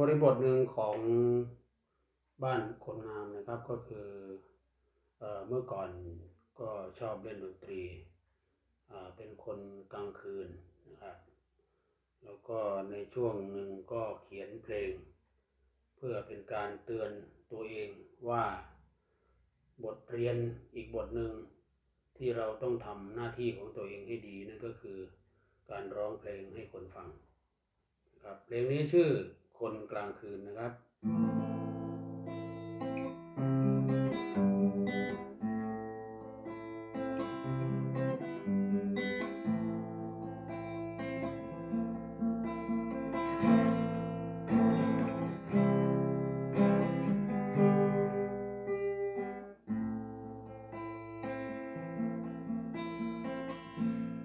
บริบทหนึ่งของบ้านคนงามนะครับก็คือเอเมื่อก่อนก็ชอบเล่นดนตรีเป็นคนกลางคืนนะครับแล้วก็ในช่วงหนึ่งก็เขียนเพลง เพื่อเป็นการเตือนตัวเองว่าบทเรียนอีกบทหนึ่งที่เราต้องทำหน้าที่ของตัวเองให้ดีนั่นก็คือการร้องเพลงให้คนฟังครับเพลงนี้ชื่อ คนกลางคืนนะครับ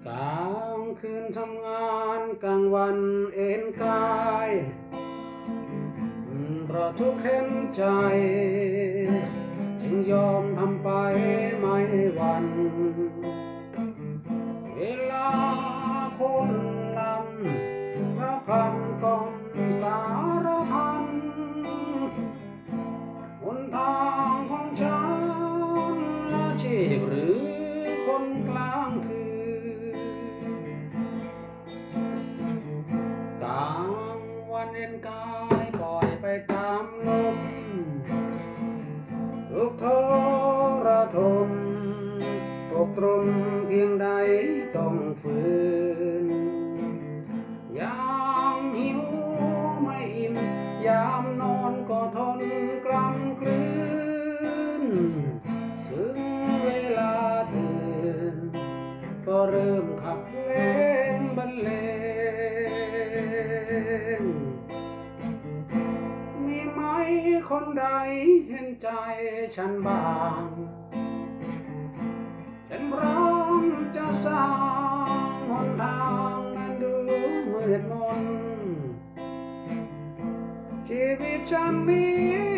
กลางคืนทำงานกลางวันเอ็นกาย ราะทุกข์เห็นใจ รมเพียงใดต้องฝืน ยามหิวไม่อิ่ม ยามนอนก็ทนกล้ำกลืน ถึงเวลาตื่น ก็เริ่มขับเพลงบรรเลง มีไหมคนใดเห็นใจฉันบ้าง ร้องจะสร้างหนทางนั้นดูมืดมนชีวิตฉันนี้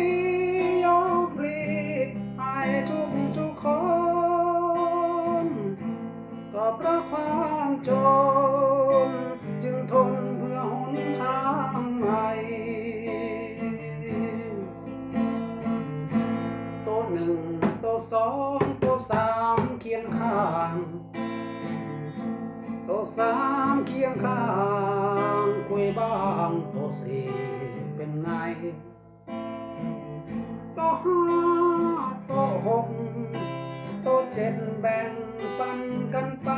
สามเคียงข้างคุยบ้างโตสีเป็นไงโตห้าโตหกโตเจ็ดแบ่งปันกันไป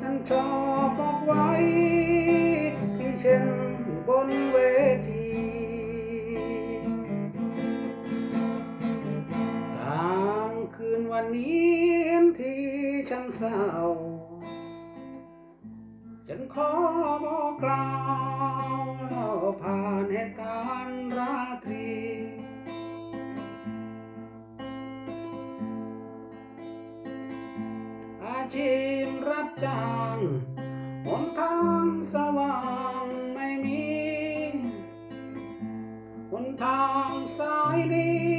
ฉันชอบบอกไว้ที่เช่นบนเวทีกลางคืนวันนี้ ที่ฉันเศร้า ฉันขอบอกกล่าวเล่าผ่านเหตุการณ์ราตรี อาชีพรับจ้างหนทางสว่างไม่มีหนทางสายนี้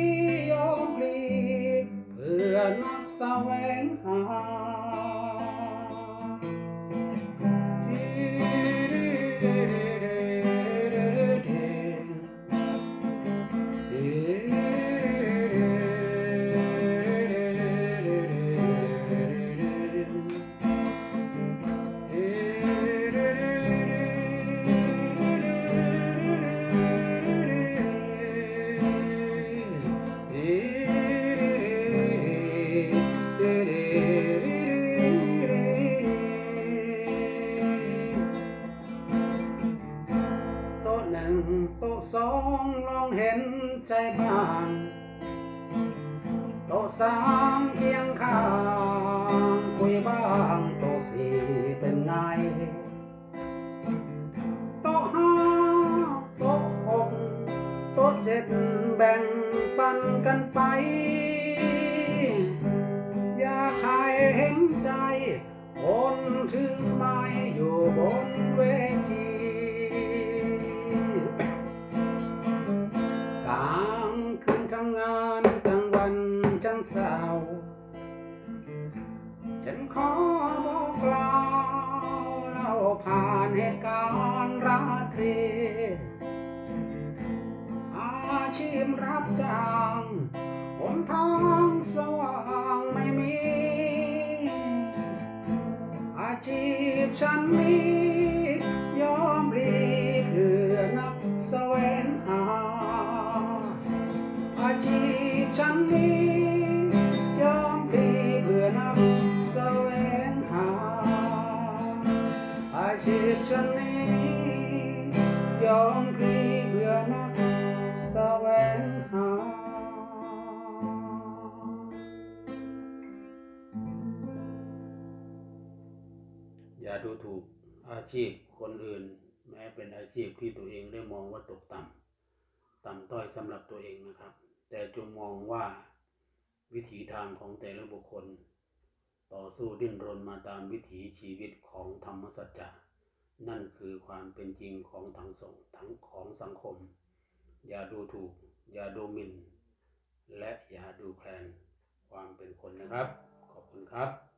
องลองเห็นใจบ้างโตสามเคียงข้างคุยบ้างโตสี่เป็นไงโตห้าโตหกโตเจ็ดแบ่งปันกันไป อย่าใครเห็นใจคนถือไม้อยู่บน ฉันขอบอกกล่าวเล่าผ่านเหตุการณ์ราตรี อาชีพรับจ้างหนทางสว่างไม่มี อาชีพฉันนี้ยอมรีบเรือนักแสวงหา อาชีพฉันนี้ ชีพฉันนี้ยอมพลีเพื่อนักแสวงหาอย่าดูถูกอาชีพคนอื่น แม้เป็นอาชีพที่ตัวเองได้มองว่าตกต่ำต่ำต้อยสำหรับตัวเองนะครับ แต่จงมองว่าวิถีทางของแต่ละบุคคล ต่อสู้ดิ้นรนมาตามวิถีชีวิตของธรรมสัจจะ นั่นคือความเป็นจริงของทั้งสงทั้งของสังคม อย่าดูถูก อย่าดูหมิ่น และอย่าดูแคลนความเป็นคนนะครับ ขอบคุณครับ